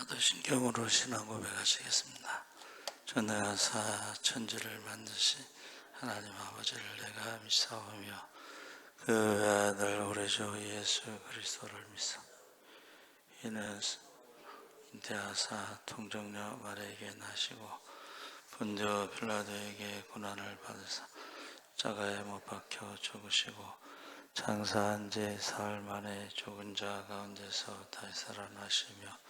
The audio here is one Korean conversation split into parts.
사도신경으로 신앙 고백하시겠습니다. 전능한 사천지를 만드신 하나님 아버지를 내가 믿사오며 그 아들 우리 주 예수 그리스도를 믿사 이는 인태하사 통정녀 마리에게 나시고 본디오 필라도에게 고난을 받으사 자가에 못 박혀 죽으시고 장사한 지 사흘 만에 죽은 자 가운데서 다시 살아나시며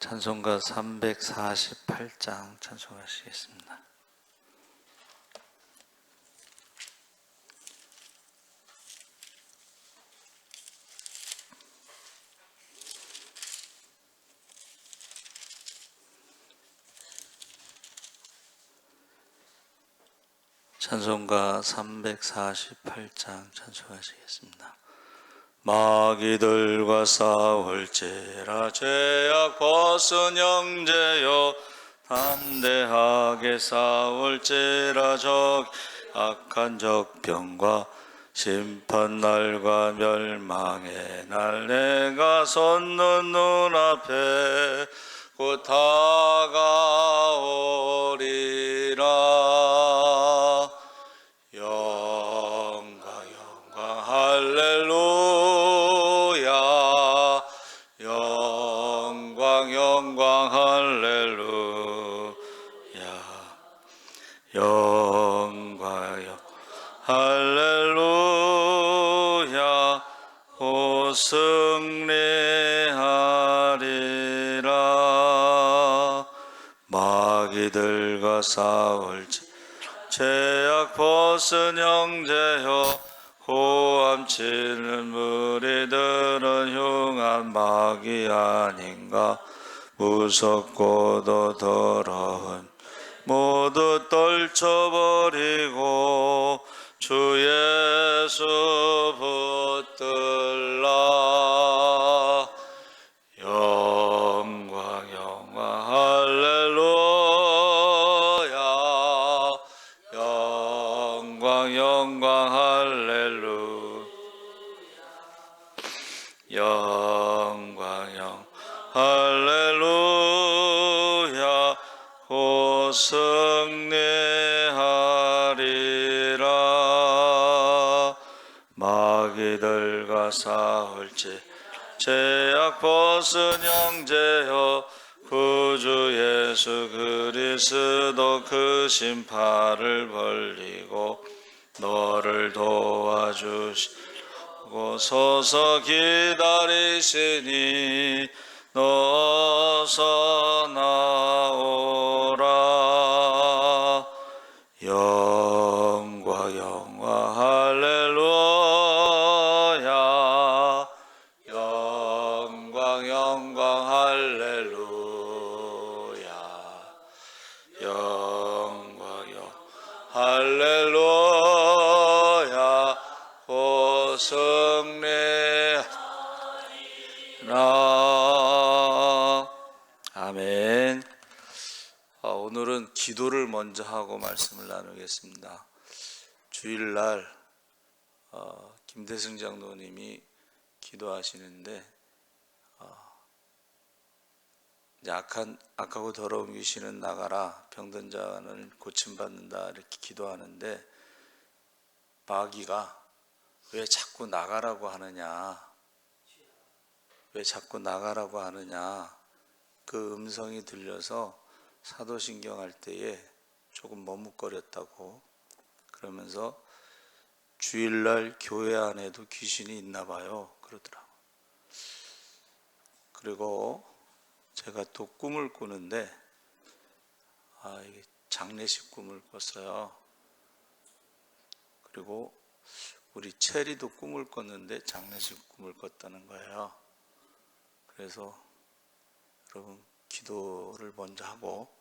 찬송가 348장 찬송하시겠습니다. 찬송가 348장 찬송하시겠습니다. 마귀들과 싸울지라 죄악 벗은 형제여 담대하게 싸울지라 적 악한 적병과 심판 날과 멸망의 날 내가 섰는 눈앞에 곧 다가오리라 마귀들과 싸울지 죄악 벗은 형제여 호암치는 무리들은 흉한 마귀 아닌가? 무섭고도 더러운 모두 떨쳐버 싸울지 죄악 벗은 형제여 구주 예수 그리스도 그 심판을 벌리고 너를 도와주시고 서서 기다리시니 너서 나오라. 영 말씀을 나누겠습니다. 주일날 어, 김대승 장로님이 기도하시는데 이제 악한 악하고 더러운 귀신은 나가라 병든 자는 고침 받는다 이렇게 기도하는데 마귀가 왜 자꾸 나가라고 하느냐? 왜 자꾸 나가라고 하느냐? 그 음성이 들려서 사도신경 할 때에 조금 머뭇거렸다고 그러면서 주일날 교회 안에도 귀신이 있나 봐요 그러더라고 그리고 제가 또 꿈을 꾸는데 아 이게 장례식 꿈을 꿨어요. 그리고 우리 체리도 꿈을 꿨는데 장례식 꿈을 꿨다는 거예요. 그래서 여러분 기도를 먼저 하고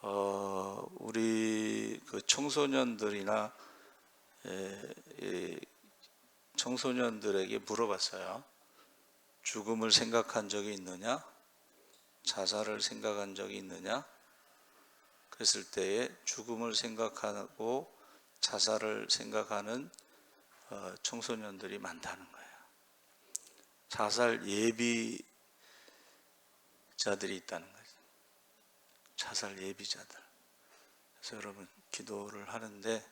어, 우리 그 청소년들이나 에, 이 청소년들에게 물어봤어요. 죽음을 생각한 적이 있느냐? 자살을 생각한 적이 있느냐? 그랬을 때에 죽음을 생각하고 자살을 생각하는 어, 청소년들이 많다는 거예요. 자살 예비자들이 있다는 거죠. 자살 예비자들. 그래서 여러분 기도를 하는데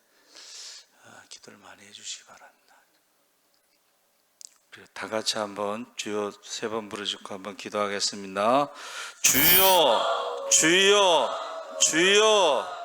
아, 기도를 많이 해주시기 바랍니다. 다 같이 한번 주여 세 번 부르짖고 한번 기도하겠습니다. 주여, 주여, 주여.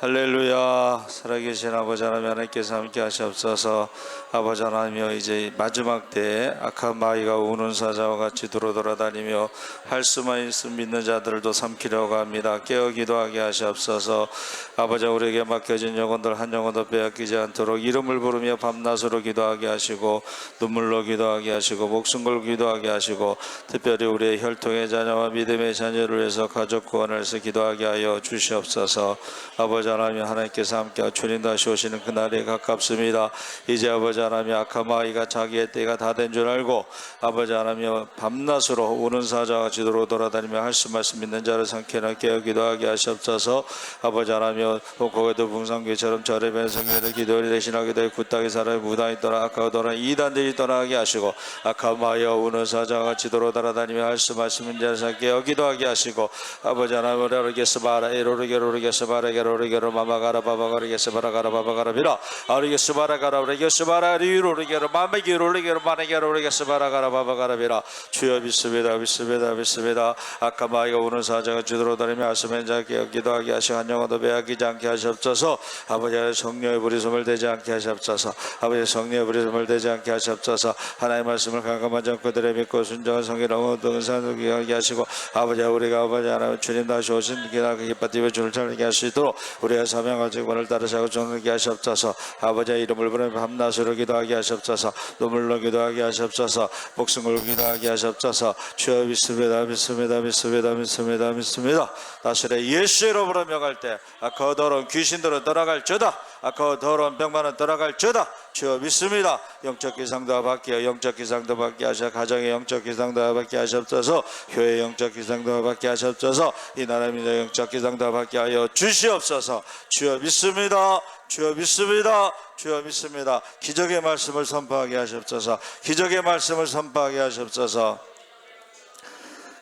할렐루야. 살아계신 아버지 하나님 하나님께서 함께 하시옵소서. 아버지 하나님여 이제 마지막 때에 악한 마귀가 우는 사자와 같이 돌아돌아다니며 할 수만 있음 믿는 자들도 삼키려고 합니다. 깨어 기도하게 하시옵소서. 아버지 우리에게 맡겨진 영혼들 한 영혼도 빼앗기지 않도록 이름을 부르며 밤낮으로 기도하게 하시고 눈물로 기도하게 하시고 목숨 걸고 기도하게 하시고 특별히 우리의 혈통의 자녀와 믿음의 자녀를 위해서 가족 구원을 위해서 기도하게 하여 주시옵소서. 아버지 하나님 하나님께서 함께 주님 다시 오시는 그날이 가깝습니다. 이제 아버지 하나님 악한 마귀가 자기의 때가 다 된 줄 알고 아버지 하나님 밤낮으로 우는 사자와 지도로 돌아다니며 할 수 말씀 믿는 자를 삼켜나 깨어 기도하게 하시옵소서. 아버지 하나님 거기도 붕상교처럼 절에 변성교도 기도를 대신하게 되어 굳다게 살아 무당이 떠나 아까 떠나 이단들이 떠나게 하시고 악한 마귀와 우는 사자가 지도로 돌아다니며 할 수 말씀 믿는 자를 삼켜 기도하게 하시고 아버지 하나님 오르게스 바라 에로르게 오르게스 바라게 오르게 로 마마가라 바바가르게스 바라가라 바바가라 비라 아르게스 바라가라 오르게스 바라 리로르게로 마메게 오르게로 마네게 오르게스 바라가라 바바가라 비라 주여 믿습니다 믿습니다 믿습니다 악한 마귀가 우는 사자가 지도로 다니며 아스멘 자께 기도하게 하시고 한 영혼도 배앗기지 않게 하시옵소서 아버지의 성령의 부리숨을 대지 않게 하시옵소서 아버지의 성령의 부리숨을 대지 않게 하시옵소서 하나님의 말씀을 강감한 정크들의 믿고 순정한 성이라고 등산을 하게 하시고 아버지 우리가 아버지 하나님 주님 다시 오신 기나 그 기뻐띠며 주를 찬양하게 할수 있도록 의 사명과 직분을 따르시고 존하게 하시옵소서. 아버지의 이름을 부르며 밤낮으로 기도하게 하시옵소서. 눈물로 기도하게 하시옵소서. 목숨을 기도하게 하시옵소서. 주여 믿습니다 믿습니다 믿습니다 믿습니다 믿습니다. 다시래 예수 이름으로 명할 때 아까 더러운 귀신들은 떠나갈 저다 아까 더러운 병만은 떠나갈 저다. 주여 믿습니다. 영적 기상도 받게 영적 기상도 받게 하셔 가정의 영적 기상도 받게 하시옵소서 교회 영적 기상도 받게 하시옵소서 이 나라 민족 영적 기상도 받게 하여 주시옵소서. 주여 믿습니다. 주여 믿습니다. 주여 믿습니다. 기적의 말씀을 선포하게 하시옵소서. 기적의 말씀을 선포하게 하시옵소서.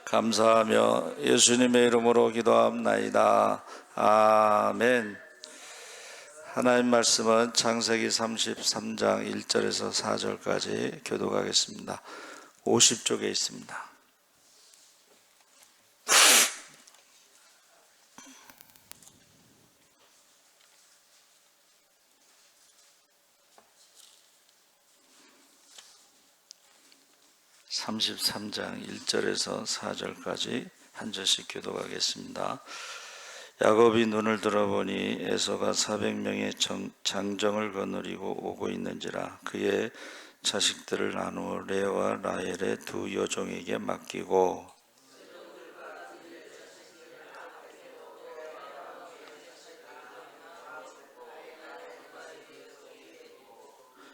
감사하며 예수님의 이름으로 기도합나이다. 아멘. 하나님 말씀은 창세기 33장 1절에서 4절까지 교도하겠습니다. 50쪽에 있습니다. (33장 1절에서 4절까지) 한 절씩 교도하겠습니다. 야곱이 눈을 들어보니 에서가 400명의 정- 장정을 거느리고 오고 있는지라 그의 자식들을 나누어 레와 라헬의 두 여종에게 맡기고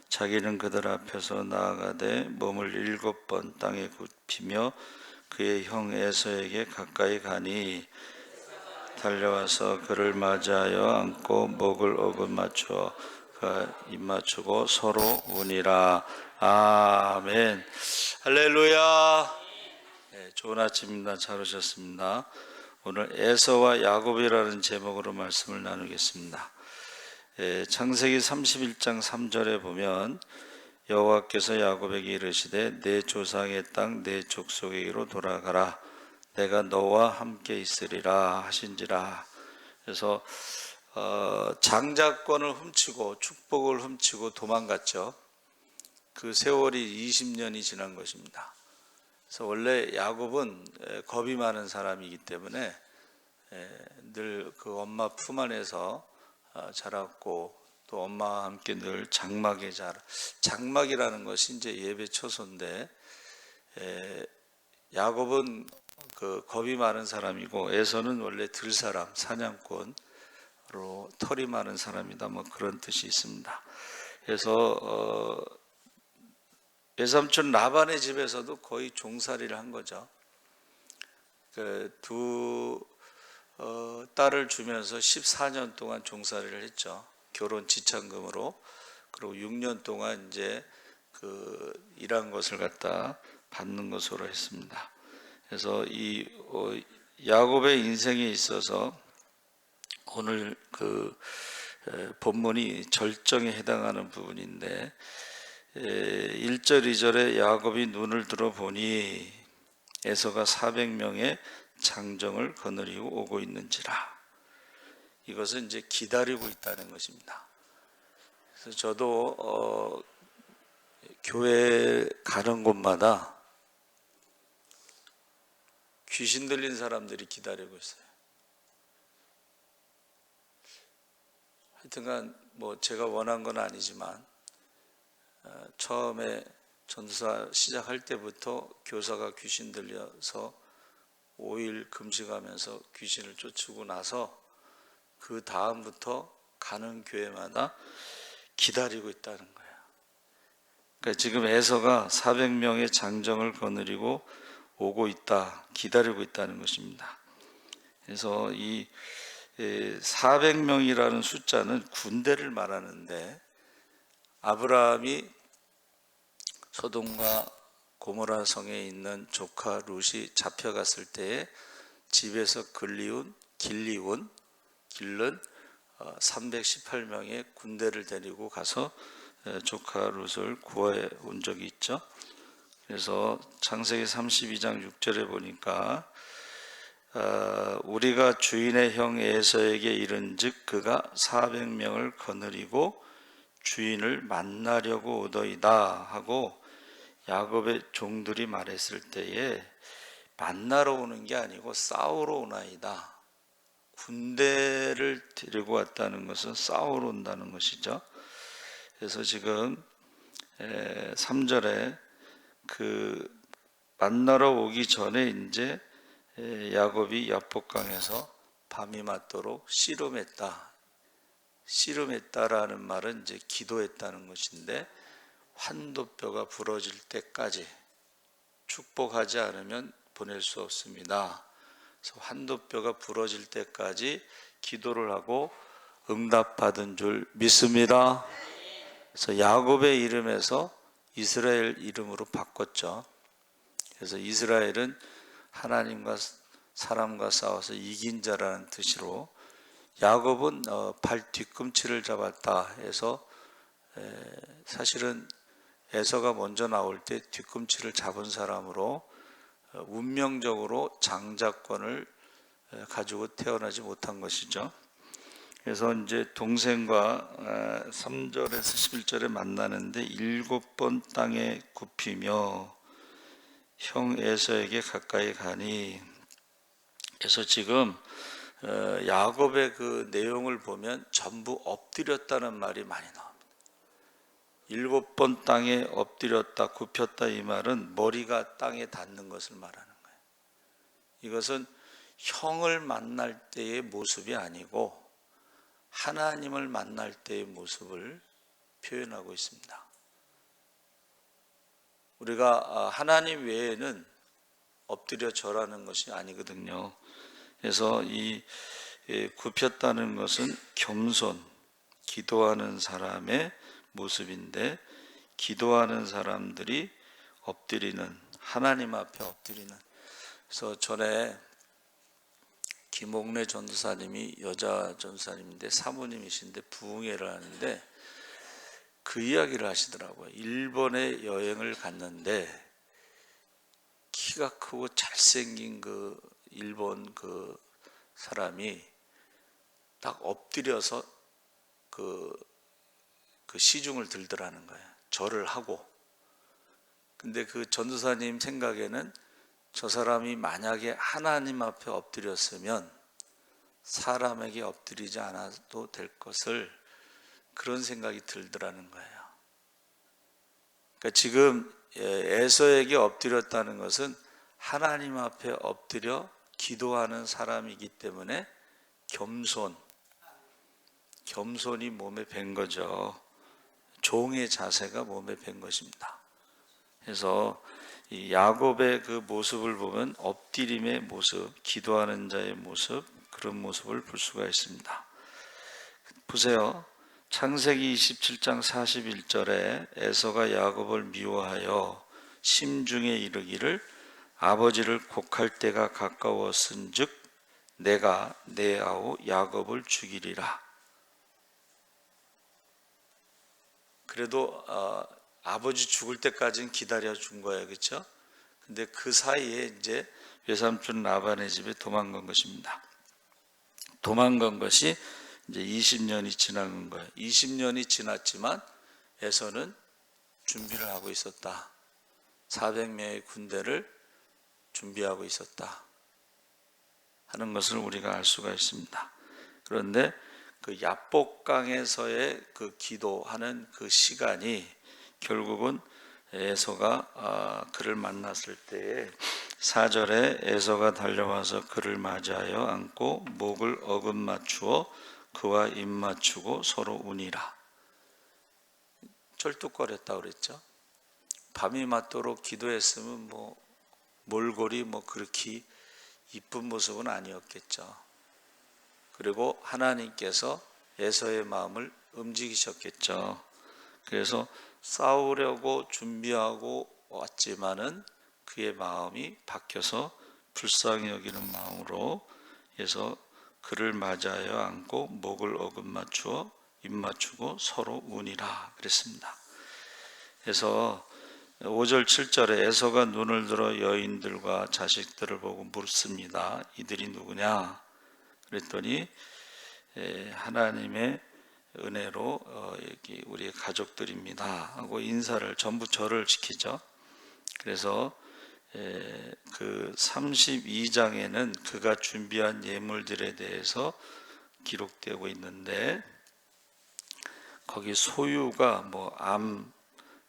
자기는 그들 앞에서 나아가되 몸을 일곱 번 땅에 굽히며 그의 형 에서에게 가까이 가니 달려와서 그를 맞이하여 안고 목을 오금 맞추어 그입 맞추고 서로 우니라. 아멘. 할렐루야. 네, 좋은 아침입니다. 잘 오셨습니다. 오늘 에서와 야곱이라는 제목으로 말씀을 나누겠습니다. 예, 창세기 31장 3절에 보면 여호와께서 야곱에게 이르시되 내 조상의 땅 내 족속에게로 돌아가라 내가 너와 함께 있으리라 하신지라. 그래서 어, 장자권을 훔치고 축복을 훔치고 도망갔죠. 그 세월이 20년이 지난 것입니다. 그래서 원래 야곱은 에, 겁이 많은 사람이기 때문에 늘 그 엄마 품 안에서 어, 자랐고 또 엄마와 함께 늘 장막에 자라 장막이라는 것이 이제 예배 처소인데 에, 야곱은 그 겁이 많은 사람이고 에서는 원래 들사람 사냥꾼으로 털이 많은 사람이다 뭐 그런 뜻이 있습니다. 그래서 어, 외삼촌 라반의 집에서도 거의 종살이를 한 거죠. 그두 어, 딸을 주면서 14년 동안 종살이를 했죠. 결혼 지참금으로 그리고 6년 동안 이제 그 일한 것을 갖다 받는 것으로 했습니다. 그래서 이 어, 야곱의 인생에 있어서 오늘 그 에, 본문이 절정에 해당하는 부분인데 1절 2절에 야곱이 눈을 들어 보니 에서가 400명의 장정을 거느리고 오고 있는지라 이것은 이제 기다리고 있다는 것입니다. 그래서 저도 어, 교회 가는 곳마다 귀신 들린 사람들이 기다리고 있어요. 하여튼간 뭐 제가 원한 건 아니지만 어, 처음에 전도사 시작할 때부터 교사가 귀신 들려서 5일 금식하면서 귀신을 쫓고 나서 그 다음부터 가는 교회마다 기다리고 있다는 거예요. 그러니까 지금 에서가 400명의 장정을 거느리고 오고 있다, 기다리고 있다는 것입니다. 그래서 이 400명이라는 숫자는 군대를 말하는데 아브라함이 소돔과 고모라 성에 있는 조카 룻이 잡혀갔을 때에 집에서 걸리운 길리온 길른 318명의 군대를 데리고 가서 조카 룻을 구해 온 적이 있죠. 그래서 창세기 32장 6절에 보니까 어, 우리가 주인의 형 에서에게 이른즉 그가 400명을 거느리고 주인을 만나려고 오더이다 하고 야곱의 종들이 말했을 때에 만나러 오는 게 아니고 싸우러 오나이다. 군대를 데리고 왔다는 것은 싸우러 온다는 것이죠. 그래서 지금 3절에 그 만나러 오기 전에 이제 야곱이 야복강에서 밤이 맞도록 씨름했다. 씨름했다라는 말은 이제 기도했다는 것인데 환도뼈가 부러질 때까지 축복하지 않으면 보낼 수 없습니다. 그래서 환도뼈가 부러질 때까지 기도를 하고 응답받은 줄 믿습니다. 그래서 야곱의 이름에서 이스라엘 이름으로 바꿨죠. 그래서 이스라엘은 하나님과 사람과 싸워서 이긴 자라는 뜻으로 야곱은 어, 발 뒤꿈치를 잡았다 해서 사실은 에서가 먼저 나올 때 뒤꿈치를 잡은 사람으로 어, 운명적으로 장자권을 가지고 태어나지 못한 것이죠. 그래서 이제 동생과 3절에서 11절에 만나는데 일곱 번 땅에 굽히며 형 에서에게 가까이 가니 그래서 지금 어, 야곱의 그 내용을 보면 전부 엎드렸다는 말이 많이 나옵니다. 일곱 번 땅에 엎드렸다 굽혔다 이 말은 머리가 땅에 닿는 것을 말하는 거예요. 이것은 형을 만날 때의 모습이 아니고 하나님을 만날 때의 모습을 표현하고 있습니다. 우리가 아, 하나님 외에는 엎드려 절하는 것이 아니거든요. 그래서 이 예, 굽혔다는 것은 겸손, 기도하는 사람의 모습인데 기도하는 사람들이 엎드리는 하나님 앞에 엎드리는 그래서 전에 김옥래 전도사님이 여자 전도사님인데 사모님이신데 부흥회를 하는데 그 이야기를 하시더라고요. 일본에 여행을 갔는데 키가 크고 잘생긴 그 일본 그 사람이 딱 엎드려서 그, 그 시중을 들더라는 거예요. 절을 하고. 근데 그 전도사님 생각에는 저 사람이 만약에 하나님 앞에 엎드렸으면 사람에게 엎드리지 않아도 될 것을 그런 생각이 들더라는 거예요. 그러니까 지금 에서에게 엎드렸다는 것은 하나님 앞에 엎드려 기도하는 사람이기 때문에 겸손, 겸손이 몸에 밴 거죠. 종의 자세가 몸에 밴 것입니다. 그래서 이 야곱의 그 모습을 보면 엎드림의 모습, 기도하는 자의 모습 그런 모습을 볼 수가 있습니다. 보세요. 창세기 27장 41절에 에서가 야곱을 미워하여 심중에 이르기를 아버지를 곡할 때가 가까웠은즉 내가 내 아우 야곱을 죽이리라. 그래도 어, 아버지 죽을 때까지는 기다려 준 거예요, 그렇죠? 근데 그 사이에 이제 외삼촌 라반의 집에 도망간 것입니다. 도망간 것이 이제 20년이 지난 거예요. 20년이 지났지만 에서는 준비를 하고 있었다. 400명의 군대를 준비하고 있었다. 하는 것을 우리가 알 수가 있습니다. 그런데 그 야복강에서의 그 기도하는 그 시간이 결국은 에서가 아, 그를 만났을 때에 사절에 에서가 달려와서 그를 맞이하여 안고 목을 어금 맞추어 그와 입 맞추고 서로 운이라 쩔뚝거렸다 그랬죠. 밤이 맞도록 기도했으면 뭐 몰골이 뭐 그렇게 이쁜 모습은 아니었겠죠. 그리고 하나님께서 에서의 마음을 움직이셨겠죠. 그래서 싸우려고 준비하고 왔지만은 그의 마음이 바뀌어서 불쌍히 여기는 마음으로 해서 그를 맞아여 안고 목을 어금 맞추어 입 맞추고 서로 운이라 그랬습니다. 그래서 5절 7절에 에서가 눈을 들어 여인들과 자식들을 보고 묻습니다. 이들이 누구냐? 그랬더니 에, 하나님의 은혜로 어, 여기 우리 가족들입니다 하고 인사를 전부 절을 지키죠. 그래서 에, 그 32장에는 그가 준비한 예물들에 대해서 기록되고 있는데 거기 소유가 뭐암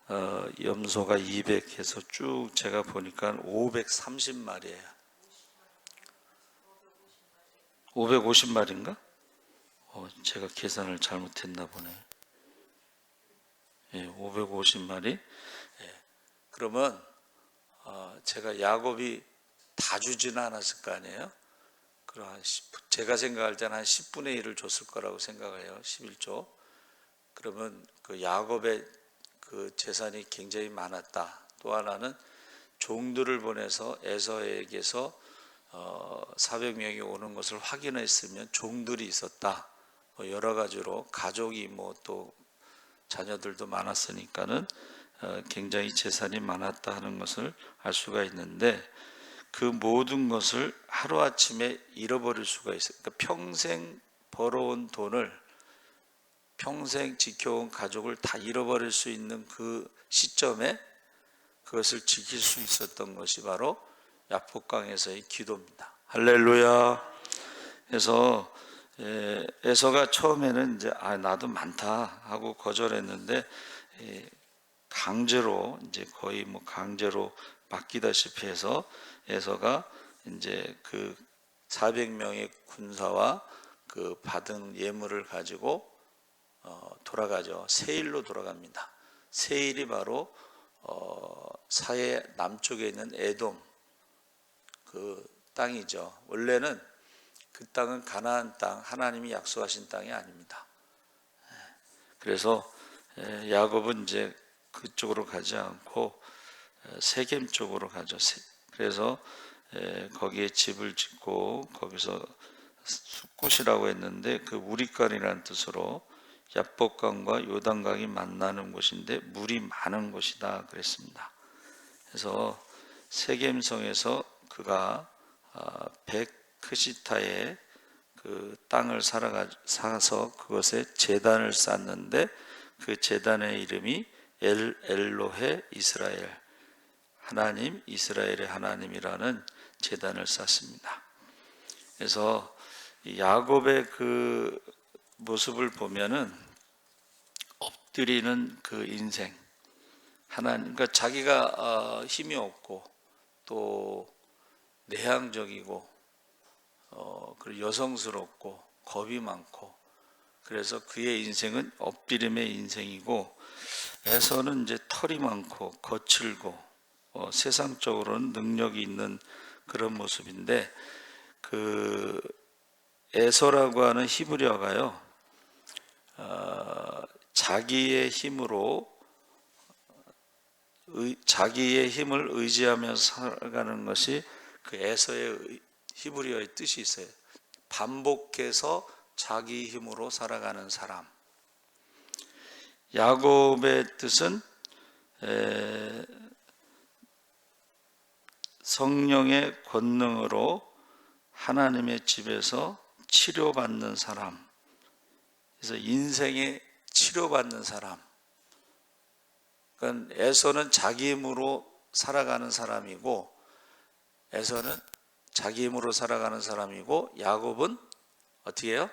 어, 염소가 200해서 쭉 제가 보니까 530마리예요. 550마리인가? 어, 제가 계산을 잘못했나 보네. 예, 550마리. 예, 그러면 어, 제가 야곱이 다 주지는 않았을 거 아니에요? 그럼 한 10, 제가 생각할 때는 한 10분의 1을 줬을 거라고 생각해요. 11조. 그러면 그 야곱의 그 재산이 굉장히 많았다. 또 하나는 종들을 보내서 에서에게서 어, 400명이 오는 것을 확인했으면 종들이 있었다. 뭐 여러 가지로 가족이 뭐 또 자녀들도 많았으니까는 어, 굉장히 재산이 많았다 하는 것을 알 수가 있는데 그 모든 것을 하루 아침에 잃어버릴 수가 있어요. 그러니까 평생 벌어온 돈을 평생 지켜온 가족을 다 잃어버릴 수 있는 그 시점에 그것을 지킬 수 있었던 것이 바로 야복강에서의 기도입니다. 할렐루야. 그래서 에, 에서가 처음에는 이제 아 나도 많다 하고 거절했는데 에, 강제로 이제 거의 뭐 강제로 맡기다시피 해서 에서가 이제 그 400명의 군사와 그 받은 예물을 가지고 어, 돌아가죠. 세일로 돌아갑니다. 세일이 바로 어, 사해 남쪽에 있는 에돔 그 땅이죠. 원래는 그 땅은 가나안 땅, 하나님이 약속하신 땅이 아닙니다. 예. 그래서 예, 야곱은 이제 그쪽으로 가지 않고 예, 세겜 쪽으로 가죠. 그래서 거기에 집을 짓고 거기서 숫곳이라고 했는데 그 우리간이라는 뜻으로 야복강과 요단강이 만나는 곳인데 물이 많은 곳이다 그랬습니다. 그래서 세겜성에서 그가 아, 베 크시타의 그 땅을 살아가 사서 그것에 제단을 쌓는데 그 제단의 이름이 엘 엘로헤 이스라엘 하나님 이스라엘의 하나님이라는 제단을 쌓습니다. 그래서 야곱의 그 모습을 보면은 엎드리는 그 인생 하나님 그러니까 자기가 어, 힘이 없고 또 내향적이고 어, 여성스럽고 겁이 많고 그래서 그의 인생은 엎드림의 인생이고 에서는 이제 털이 많고 거칠고 어, 세상적으로는 능력이 있는 그런 모습인데 그 에서라고 하는 히브리어가요 어, 자기의 힘으로 의- 자기의 힘을 의지하며 살아가는 것이 그 에서의 의- 히브리어의 뜻이 있어요. 반복해서 자기 힘으로 살아가는 사람. 야곱의 뜻은 에, 성령의 권능으로 하나님의 집에서 치료받는 사람. 그래서 인생에 치료받는 사람. 그러니까 에서는 자기 힘으로 살아가는 사람이고 에서는 자기 힘으로 살아가는 사람이고 야곱은 어떻게 해요?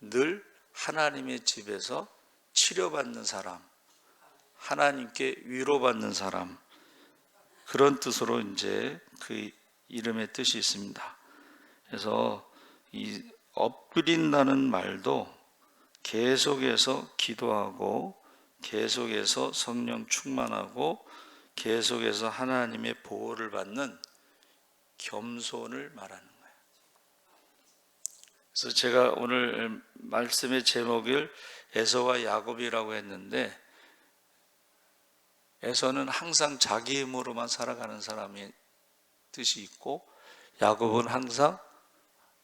늘 하나님의 집에서 치료받는 사람, 하나님께 위로받는 사람 그런 뜻으로 이제 그 이름의 뜻이 있습니다. 그래서 이 엎드린다는 말도 계속해서 기도하고 계속해서 성령 충만하고 계속해서 하나님의 보호를 받는 겸손을 말하는 거예요. 그래서 제가 오늘 말씀의 제목을 에서와 야곱이라고 했는데 에서는 항상 자기 힘으로만 살아가는 사람의 뜻이 있고 야곱은 항상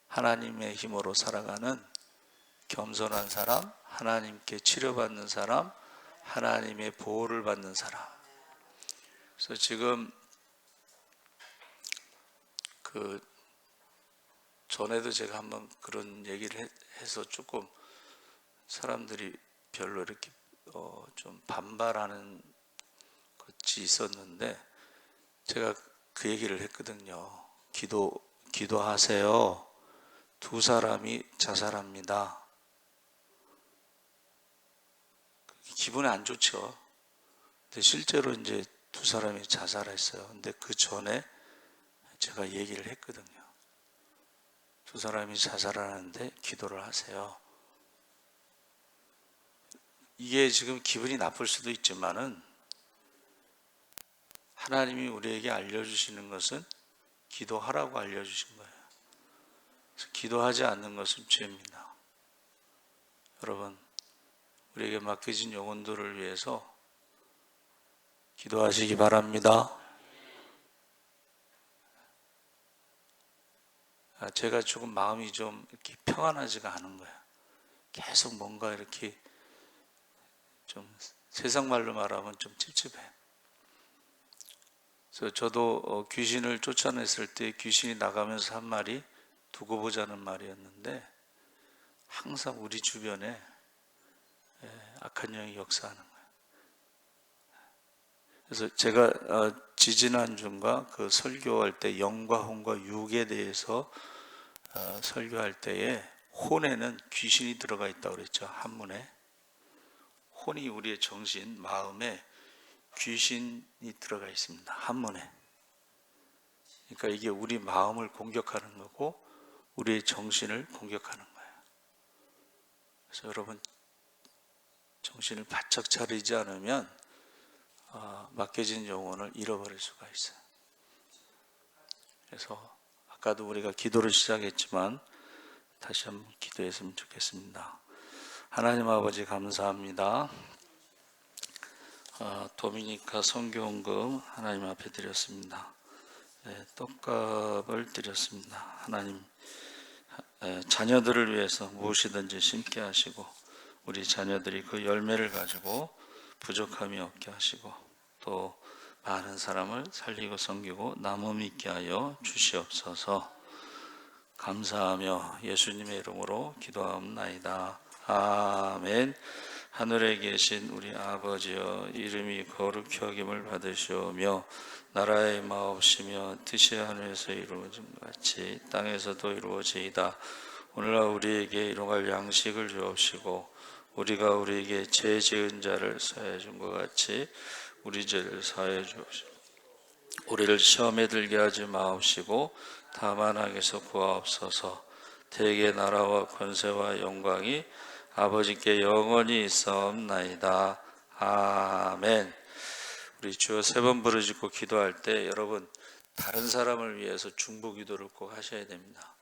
하나님의 힘으로 살아가는 겸손한 사람, 하나님께 치료받는 사람, 하나님의 보호를 받는 사람. 그래서 지금 그 전에도 제가 한번 그런 얘기를 해- 해서 조금 사람들이 별로 이렇게 어, 좀 반발하는 것이 있었는데 제가 그 얘기를 했거든요. 기도 기도하세요. 두 사람이 자살합니다. 기분이 안 좋죠. 근데 실제로 이제 두 사람이 자살했어요. 근데 그 전에 제가 얘기를 했거든요. 두 사람이 자살하는데 기도를 하세요. 이게 지금 기분이 나쁠 수도 있지만은 하나님이 우리에게 알려주시는 것은 기도하라고 알려주신 거예요. 기도하지 않는 것은 죄입니다. 여러분, 우리에게 맡겨진 영혼들을 위해서 기도하시기 바랍니다. 제가 조금 마음이 좀 이렇게 평안하지가 않은 거예요. 계속 뭔가 이렇게 좀 세상 말로 말하면 좀 찝찝해. 그래서 저도 어, 귀신을 쫓아냈을 때 귀신이 나가면서 한 말이 두고 보자는 말이었는데 항상 우리 주변에 예, 악한 영이 역사하는 거예요. 그래서 제가 어, 지지난주인가 그 설교할 때 영과 혼과 육에 대해서 어, 설교할 때에 혼에는 귀신이 들어가 있다고 그랬죠 한문에. 혼이 우리의 정신 마음에 귀신이 들어가 있습니다 한문에. 그러니까 이게 우리 마음을 공격하는 거고 우리의 정신을 공격하는 거예요 그래서 여러분 정신을 바짝 차리지 않으면 어, 맡겨진 영혼을 잃어버릴 수가 있어요. 그래서 아까도 우리가 기도를 시작했지만 다시 한번 기도했으면 좋겠습니다. 하나님 아버지 감사합니다. 어, 도미니카 성교원금 하나님 앞에 드렸습니다. 네, 떡값을 드렸습니다. 하나님 에, 자녀들을 위해서 무엇이든지 심게 하시고 우리 자녀들이 그 열매를 가지고 부족함이 없게 하시고 또 많은 사람을 살리고 섬기고 남음 있게 하여 주시옵소서 감사하며 예수님의 이름으로 기도하옵나이다. 아멘. 하늘에 계신 우리 아버지여 이름이 거룩히 여김을 받으시오며 나라의 마옵시며 뜻이 하늘에서 이루어진 것 같이 땅에서도 이루어지이다. 오늘날 우리에게 일용할 양식을 주옵시고 우리가 우리에게 죄 지은 자를 사해 준 것 같이 우리 죄를 사해 주옵시고 우리를 시험에 들게 하지 마옵시고 다만 악에서 구하옵소서. 대개 나라와 권세와 영광이 아버지께 영원히 있사옵나이다. 아멘. 우리 주여 세 번 부르짖고 기도할 때 여러분 다른 사람을 위해서 중보 기도를 꼭 하셔야 됩니다